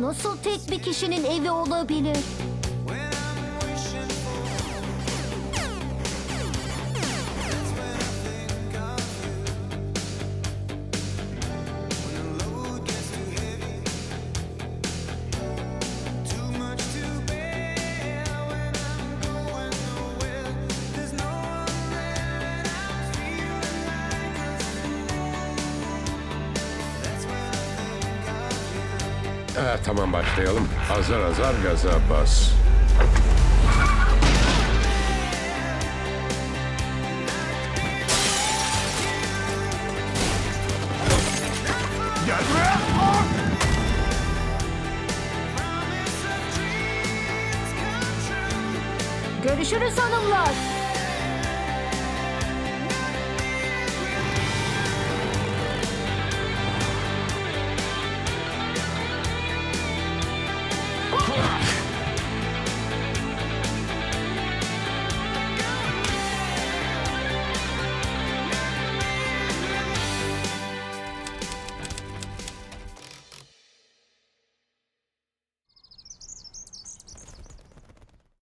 nasıl tek bir kişinin evi olabilir? Ha, tamam başlayalım. Azar azar gaza bas. Görüşürüz hanımlar.